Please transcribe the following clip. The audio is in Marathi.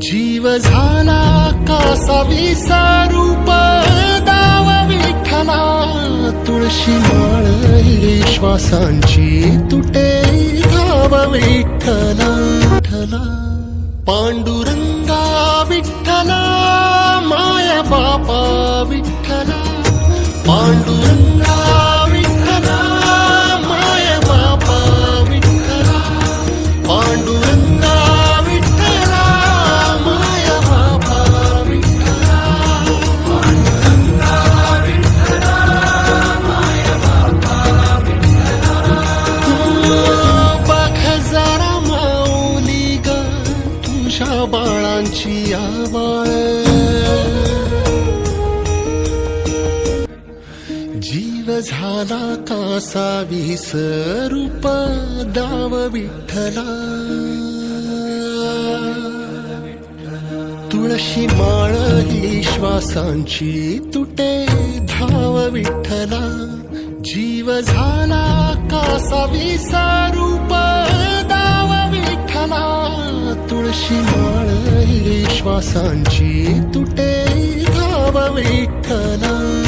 जीव झाला कासा विसरूप दाव विठ्ठला तुळशी माळ श्वासांची तुटे धाव विठ्ठला विठ्ठला. पांडुरंगा विठ्ठला माया बापा विठ्ठला. पांडुरंगा बाळांची आवाळ जीव झाला कासा विसरूप दाव विठ्ठला. तुळशी माळ ही श्वासांची तुटे धाव विठ्ठला. जीव झाला कासा विसा तुळशी माळ ही श्वासांची तुटे धाव विठ्ठला